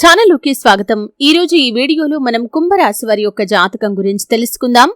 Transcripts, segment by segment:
ఛానల్లోకి స్వాగతం. ఈ రోజు ఈ వీడియోలో మనం కుంభరాశి వారి యొక్క జాతకం గురించి తెలుసుకుందాం.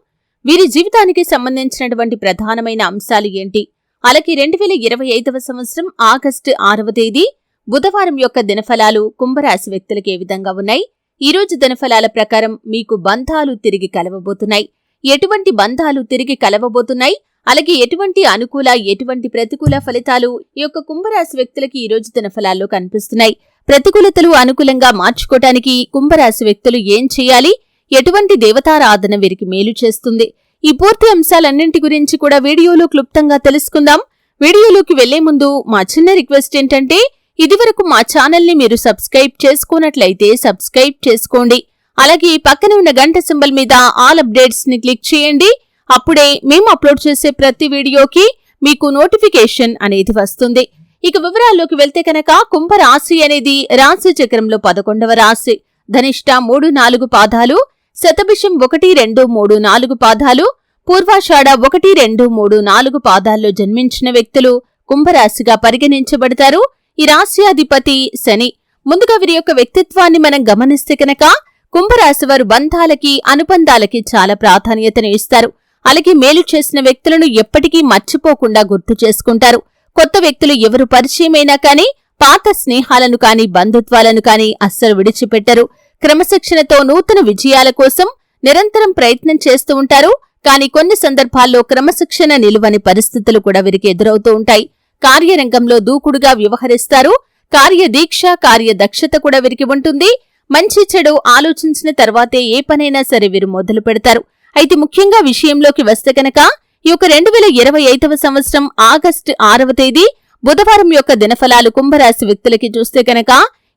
వీరి జీవితానికి సంబంధించినటువంటి ప్రధానమైన అంశాలు ఏంటి? అలాగే రెండు వేల ఇరవై ఐదవ సంవత్సరం ఆగస్టు ఆరవ తేదీ బుధవారం యొక్క దినఫలాలు కుంభరాశి వ్యక్తులకు ఏ విధంగా ఉన్నాయి? ఈ రోజు దినఫలాల ప్రకారం మీకు బంధాలు తిరిగి కలవబోతున్నాయి. ఎటువంటి బంధాలు తిరిగి కలవబోతున్నాయి? అలాగే ఎటువంటి అనుకూల ఎటువంటి ప్రతికూల ఫలితాలు ఈ యొక్క కుంభరాశి వ్యక్తులకి ఈ రోజు దినఫలాల్లో కనిపిస్తున్నాయి? ప్రతికూలతలు అనుకూలంగా మార్చుకోటానికి కుంభరాశి వ్యక్తులు ఏం చేయాలి? ఎటువంటి దేవతారాధన వీరికి మేలు చేస్తుంది? ఈ పూర్తి అంశాలన్నింటి గురించి కూడా వీడియోలో క్లుప్తంగా తెలుసుకుందాం. వీడియోలోకి వెళ్ళే ముందు మా చిన్న రిక్వెస్ట్ ఏంటంటే ఇదివరకు మా ఛానల్ని మీరు సబ్స్క్రైబ్ చేసుకున్నట్లయితే సబ్స్క్రైబ్ చేసుకోండి. అలాగే పక్కన ఉన్న గంట సింబల్ మీద ఆల్ అప్డేట్స్ని క్లిక్ చేయండి. అప్పుడే మేము అప్లోడ్ చేసే ప్రతి వీడియోకి మీకు నోటిఫికేషన్ అనేది వస్తుంది. ఇక వివరాల్లోకి వెళ్తే కనుక కుంభరాశి అనేది రాశి చక్రంలో పదకొండవ రాశి. ధనిష్ట మూడు నాలుగు పాదాలు శతభిషం ఒకటి రెండు మూడు నాలుగు పాదాలు పూర్వాషాఢ ఒకటి రెండు మూడు నాలుగు పాదాల్లో జన్మించిన వ్యక్తులు కుంభరాశిగా పరిగణించబడతారు. ఈ రాశి అధిపతి శని. ముందుగా వీరి యొక్క వ్యక్తిత్వాన్ని మనం గమనిస్తే కనుక కుంభరాశి వారు బంధాలకి అనుబంధాలకి చాలా ప్రాధాన్యతను ఇస్తారు. అలాగే మేలు చేసిన వ్యక్తులను ఎప్పటికీ మర్చిపోకుండా గుర్తు చేసుకుంటారు. కొత్త వ్యక్తులు ఎవరు పరిచయమైనా కానీ పాత స్నేహాలను కాని బంధుత్వాలను కాని అస్సలు విడిచిపెట్టరు. క్రమశిక్షణతో నూతన విజయాల కోసం నిరంతరం ప్రయత్నం చేస్తూ ఉంటారు. కానీ కొన్ని సందర్భాల్లో క్రమశిక్షణ నిలువని పరిస్థితులు కూడా వీరికి ఎదురవుతూ ఉంటాయి. కార్యరంగంలో దూకుడుగా వ్యవహరిస్తారు. కార్యదీక్ష కార్యదక్షత కూడా వీరికి ఉంటుంది. మంచి చెడు ఆలోచించిన తర్వాతే ఏ పనైనా సరే వీరు మొదలు పెడతారు. అయితే ముఖ్యంగా విషయంలోకి వస్తే కనుక ఈ యొక్క రెండు వేల ఇరవై ఐదవ సంవత్సరం ఆగస్టు ఆరవ తేదీ బుధవారం యొక్క దినఫలాలు కుంభరాశి వ్యక్తులకి చూస్తే కనుక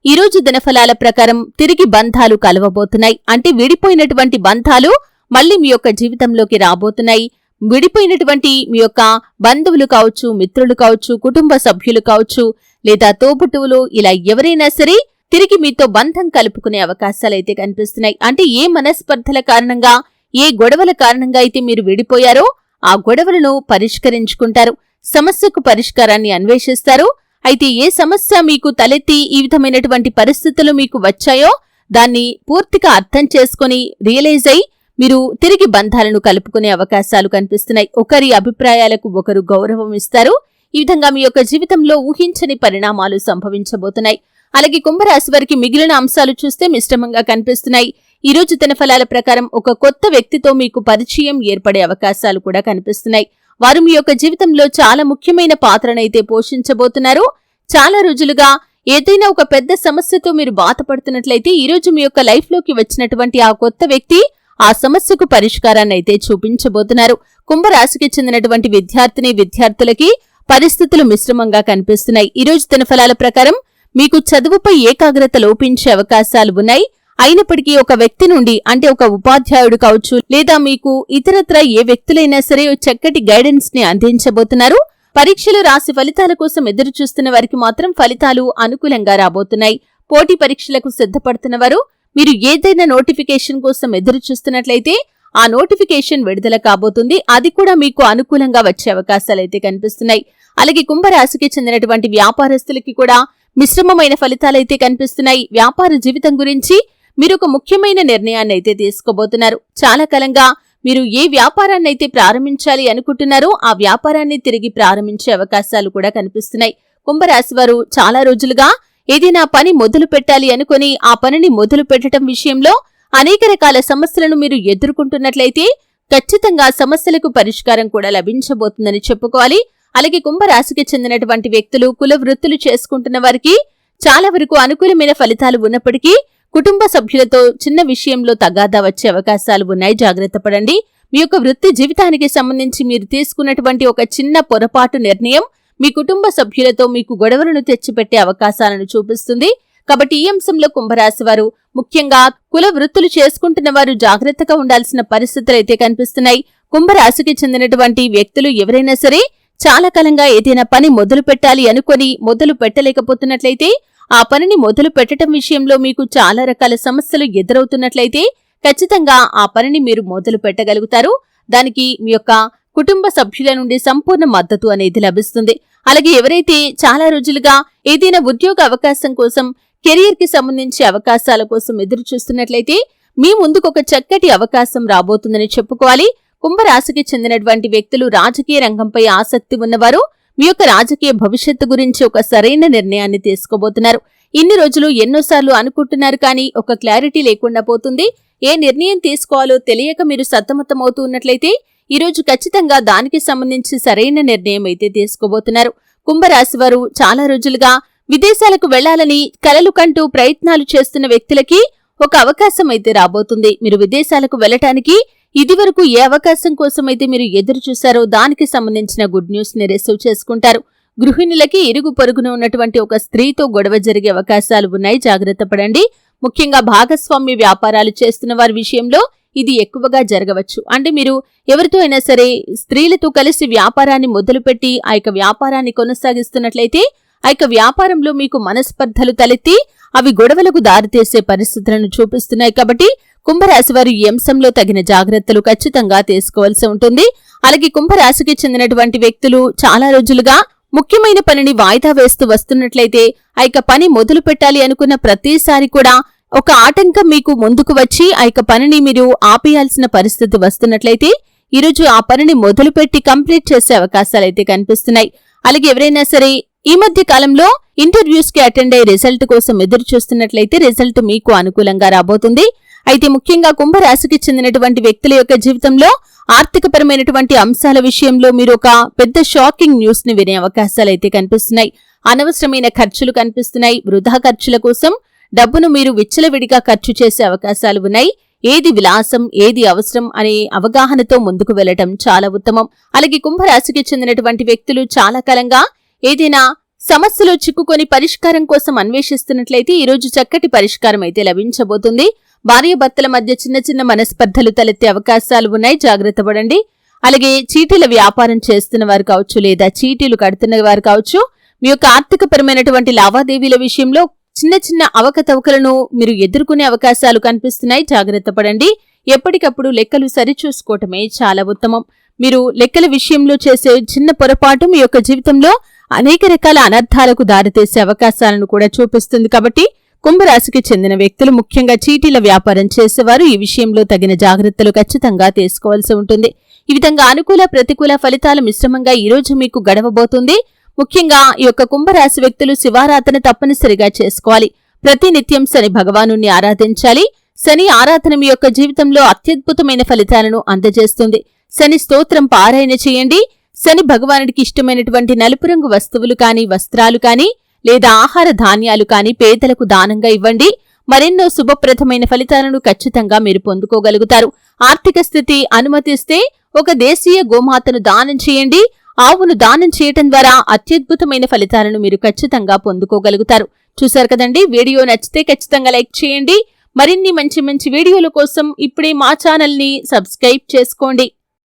ఈ రోజు దినఫలాల ప్రకారం తిరిగి బంధాలు కలవబోతున్నాయి. అంటే విడిపోయినటువంటి బంధాలు మళ్ళీ మీ యొక్క జీవితంలోకి రాబోతున్నాయి. విడిపోయినటువంటి మీ యొక్క బంధువులు కావచ్చు మిత్రులు కావచ్చు కుటుంబ సభ్యులు కావచ్చు లేదా తోబుట్టువులు ఇలా ఎవరైనా సరే తిరిగి మీతో బంధం కలుపుకునే అవకాశాలైతే కనిపిస్తున్నాయి. అంటే ఏ మనస్పర్ధల కారణంగా ఏ గొడవల కారణంగా అయితే మీరు విడిపోయారో ఆ గొడవలను పరిష్కరించుకుంటారు. సమస్యకు పరిష్కారాన్ని అన్వేషిస్తారు. అయితే ఏ సమస్య మీకు తలెత్తి ఈ విధమైనటువంటి పరిస్థితులు మీకు వచ్చాయో దాన్ని పూర్తిగా అర్థం చేసుకుని రియలైజ్ అయి మీరు తిరిగి బంధాలను కలుపుకునే అవకాశాలు కనిపిస్తున్నాయి. ఒకరి అభిప్రాయాలకు ఒకరు గౌరవం ఇస్తారు. ఈ విధంగా మీ యొక్క జీవితంలో ఊహించని పరిణామాలు సంభవించబోతున్నాయి. అలాగే కుంభరాశి వారికి మిగిలిన అంశాలు చూస్తే మిశ్రమంగా కనిపిస్తున్నాయి. ఈరోజు తన ఫలాల ప్రకారం ఒక కొత్త వ్యక్తితో మీకు పరిచయం ఏర్పడే అవకాశాలు కూడా కనిపిస్తున్నాయి. వారు మీ యొక్క జీవితంలో చాలా ముఖ్యమైన పాత్రనైతే పోషించబోతున్నారు. చాలా రోజులుగా ఏదైనా ఒక పెద్ద సమస్యతో మీరు బాధపడుతున్నట్లయితే ఈ రోజు మీ యొక్క లైఫ్లోకి వచ్చినటువంటి ఆ కొత్త వ్యక్తి ఆ సమస్యకు పరిష్కారాన్ని అయితే చూపించబోతున్నారు. కుంభరాశికి చెందినటువంటి విద్యార్థిని విద్యార్థులకి పరిస్థితులు మిశ్రమంగా కనిపిస్తున్నాయి. ఈ రోజు తన ఫలాల ప్రకారం మీకు చదువుపై ఏకాగ్రత లోపించే అవకాశాలు ఉన్నాయి. అయినప్పటికీ ఒక వ్యక్తి నుండి అంటే ఒక ఉపాధ్యాయుడు కావచ్చు లేదా మీకు ఇతరత్ర ఏ వ్యక్తులైనా సరే చక్కటి గైడెన్స్ని అందించబోతున్నారు. పరీక్షలు రాసి ఫలితాల కోసం ఎదురు చూస్తున్న వారికి మాత్రం ఫలితాలు అనుకూలంగా రాబోతున్నాయి. పోటీ పరీక్షలకు సిద్ధపడుతున్న వారు మీరు ఏదైనా నోటిఫికేషన్ కోసం ఎదురు చూస్తున్నట్లయితే ఆ నోటిఫికేషన్ విడుదల కాబోతుంది. అది కూడా మీకు అనుకూలంగా వచ్చే అవకాశాలైతే కనిపిస్తున్నాయి. అలాగే కుంభరాశికి చెందినటువంటి వ్యాపారస్తులకి కూడా మిశ్రమమైన ఫలితాలైతే కనిపిస్తున్నాయి. వ్యాపార జీవితం గురించి మీరు ఒక ముఖ్యమైన నిర్ణయాన్ని అయితే తీసుకోబోతున్నారు. చాలా కాలంగా మీరు ఏ వ్యాపారాన్ని అయితే ప్రారంభించాలి అనుకుంటున్నారో ఆ వ్యాపారాన్ని తిరిగి ప్రారంభించే అవకాశాలు కూడా కనిపిస్తున్నాయి. కుంభరాశి వారు చాలా రోజులుగా ఏదైనా పని మొదలు పెట్టాలి అనుకుని ఆ పనిని మొదలు పెట్టడం విషయంలో అనేక రకాల సమస్యలను మీరు ఎదుర్కొంటున్నట్లయితే ఖచ్చితంగా సమస్యలకు పరిష్కారం కూడా లభించబోతుందని చెప్పుకోవాలి. అలాగే కుంభరాశికి చెందినటువంటి వ్యక్తులు కుల వృత్తులు చేసుకుంటున్న వారికి చాలా వరకు అనుకూలమైన ఫలితాలు ఉన్నప్పటికీ కుటుంబ సభ్యులతో చిన్న విషయంలో తగాదా వచ్చే అవకాశాలు ఉన్నాయి. జాగ్రత్త పడండి. మీ యొక్క వృత్తి జీవితానికి సంబంధించి మీరు తీసుకున్నటువంటి ఒక చిన్న పొరపాటు నిర్ణయం మీ కుటుంబ సభ్యులతో మీకు గొడవలను తెచ్చిపెట్టే అవకాశాలను చూపిస్తుంది. కాబట్టి ఈ అంశంలో కుంభరాశి వారు ముఖ్యంగా కుల వృత్తులు చేసుకుంటున్న వారు జాగ్రత్తగా ఉండాల్సిన పరిస్థితులు అయితే కనిపిస్తున్నాయి. కుంభరాశికి చెందినటువంటి వ్యక్తులు ఎవరైనా సరే చాలా కాలంగా ఏదైనా పని మొదలు పెట్టాలి అనుకొని మొదలు పెట్టలేకపోతున్నట్లయితే ఆ పనిని మొదలు పెట్టడం విషయంలో మీకు చాలా రకాల సమస్యలు ఎదురవుతున్నట్లయితే ఖచ్చితంగా ఆ పనిని మీరు మొదలు పెట్టగలుగుతారు. దానికి మీ యొక్క కుటుంబ సభ్యుల నుండి సంపూర్ణ మద్దతు అనేది లభిస్తుంది. అలాగే ఎవరైతే చాలా రోజులుగా ఏదైనా ఉద్యోగ అవకాశం కోసం కెరియర్కి సంబంధించి అవకాశాల కోసం ఎదురు చూస్తున్నట్లయితే మీ ముందుకు ఒక చక్కటి అవకాశం రాబోతుందని చెప్పుకోవాలి. కుంభరాశికి చెందినటువంటి వ్యక్తులు రాజకీయ రంగంపై ఆసక్తి ఉన్నవారు మీ యొక్క రాజకీయ భవిష్యత్తు గురించి ఒక సరైన నిర్ణయాన్ని తీసుకోబోతున్నారు. ఇన్ని రోజులు ఎన్నోసార్లు అనుకుంటున్నారు కానీ ఒక క్లారిటీ లేకుండా పోతుంది. ఏ నిర్ణయం తీసుకోవాలో తెలియక మీరు సతమతమవుతూ ఉన్నట్లయితే ఈరోజు ఖచ్చితంగా దానికి సంబంధించి సరైన నిర్ణయం అయితే తీసుకోబోతున్నారు. కుంభరాశి వారు చాలా రోజులుగా విదేశాలకు వెళ్ళాలని కలలు కంటూ ప్రయత్నాలు చేస్తున్న వ్యక్తులకి ఒక అవకాశం అయితే రాబోతుంది. మీరు విదేశాలకు వెళ్ళటానికి ఇదివరకు ఏ అవకాశం కోసం అయితే మీరు ఎదురు చూశారో దానికి సంబంధించిన గుడ్ న్యూస్ని రిసీవ్ చేసుకుంటారు. గృహిణులకి ఇరుగు పొరుగున ఉన్నటువంటి ఒక స్త్రీతో గొడవ జరిగే అవకాశాలు ఉన్నాయి. జాగ్రత్త పడండి. ముఖ్యంగా భాగస్వామ్య వ్యాపారాలు చేస్తున్న వారి విషయంలో ఇది ఎక్కువగా జరగవచ్చు. అంటే మీరు ఎవరితో అయినా సరే స్త్రీలతో కలిసి వ్యాపారాన్ని మొదలుపెట్టి ఆ యొక్క వ్యాపారాన్ని కొనసాగిస్తున్నట్లయితే ఆ యొక్క వ్యాపారంలో మీకు మనస్పర్ధలు తలెత్తి అవి గొడవలకు దారితీసే పరిస్థితులను చూపిస్తున్నాయి. కాబట్టి కుంభరాశి వారు ఈ అంశంలో తగిన జాగ్రత్తలు ఖచ్చితంగా తీసుకోవాల్సి ఉంటుంది. అలాగే కుంభరాశికి చెందినటువంటి వ్యక్తులు చాలా రోజులుగా ముఖ్యమైన పనిని వాయిదా వేస్తూ వస్తున్నట్లయితే ఆ యొక్క పని మొదలు పెట్టాలి అనుకున్న ప్రతిసారి కూడా ఒక ఆటంకం మీకు ముందుకు వచ్చి ఆ యొక్క పనిని మీరు ఆపేయాల్సిన పరిస్థితి వస్తున్నట్లయితే ఈరోజు ఆ పనిని మొదలుపెట్టి కంప్లీట్ చేసే అవకాశాలైతే కనిపిస్తున్నాయి. అలాగే ఎవరైనా సరే ఈ మధ్య కాలంలో ఇంటర్వ్యూస్కి అటెండ్ అయ్యి రిజల్ట్ కోసం ఎదురు చూస్తున్నట్లయితే రిజల్ట్ మీకు అనుకూలంగా రాబోతుంది. అయితే ముఖ్యంగా కుంభరాశికి చెందినటువంటి వ్యక్తుల యొక్క జీవితంలో ఆర్థికపరమైనటువంటి అంశాల విషయంలో మీరు ఒక పెద్ద షాకింగ్ న్యూస్ని వినే అవకాశాలైతే కనిపిస్తున్నాయి. అనవసరమైన ఖర్చులు కనిపిస్తున్నాయి. వృధా ఖర్చుల కోసం డబ్బును మీరు విచ్చలవిడిగా ఖర్చు చేసే అవకాశాలు ఉన్నాయి. ఏది విలాసం ఏది అవసరం అనే అవగాహనతో ముందుకు వెళ్ళటం చాలా ఉత్తమం. అలాగే కుంభరాశికి చెందినటువంటి వ్యక్తులు చాలా కాలంగా ఏదైనా సమస్యలో చిక్కుకొని పరిష్కారం కోసం అన్వేషిస్తున్నట్లయితే ఈరోజు చక్కటి పరిష్కారం అయితే లభించబోతుంది. భార్యాభర్తల మధ్య చిన్న చిన్న మనస్పర్ధలు తలెత్తే అవకాశాలు ఉన్నాయి. జాగ్రత్త పడండి. అలాగే చీటీల వ్యాపారం చేస్తున్న వారు కావచ్చు లేదా చీటీలు కడుతున్న వారు కావచ్చు మీ యొక్క ఆర్థికపరమైనటువంటి లావాదేవీల విషయంలో చిన్న చిన్న అవకతవకలను మీరు ఎదుర్కొనే అవకాశాలు కనిపిస్తున్నాయి. జాగ్రత్త పడండి. ఎప్పటికప్పుడు లెక్కలు సరిచూసుకోవటమే చాలా ఉత్తమం. మీరు లెక్కల విషయంలో చేసే చిన్న పొరపాటు మీ యొక్క జీవితంలో అనేక రకాల అనర్థాలకు దారితీసే అవకాశాలను కూడా చూపిస్తుంది. కాబట్టి కుంభరాశికి చెందిన వ్యక్తులు ముఖ్యంగా చీటీల వ్యాపారం చేసేవారు ఈ విషయంలో తగిన జాగ్రత్తలు ఖచ్చితంగా తీసుకోవాల్సి ఉంటుంది. ఈ విధంగా అనుకూల ప్రతికూల ఫలితాల మిశ్రమంగా ఈ రోజు మీకు గడవబోతుంది. ముఖ్యంగా ఈ యొక్క కుంభరాశి వ్యక్తులు శివారాధన తప్పనిసరిగా చేసుకోవాలి. ప్రతి నిత్యం శని భగవాను ఆరాధించాలి. శని ఆరాధన మీ యొక్క జీవితంలో అత్యద్భుతమైన ఫలితాలను అందజేస్తుంది. శని స్తోత్రం పారాయణ చేయండి. శని భగవానుడికి ఇష్టమైనటువంటి నలుపు రంగు వస్తువులు కాని వస్త్రాలు కాని లేదా ఆహార ధాన్యాలు కాని పేదలకు దానంగా ఇవ్వండి. మరెన్నో శుభప్రదమైన ఫలితాలను ఖచ్చితంగా మీరు పొందుకోగలుగుతారు. ఆర్థిక స్థితి అనుమతిస్తే ఒక దేశీయ గోమాతను దానం చేయండి. ఆవును దానం చేయటం ద్వారా అత్యద్భుతమైన ఫలితాలను మీరు ఖచ్చితంగా పొందుకోగలుగుతారు. చూశారు కదండి? వీడియో నచ్చితే ఖచ్చితంగా లైక్ చేయండి. మరిన్ని మంచి మంచి వీడియోల కోసం ఇప్పుడే మా ఛానల్ని సబ్స్క్రైబ్ చేసుకోండి.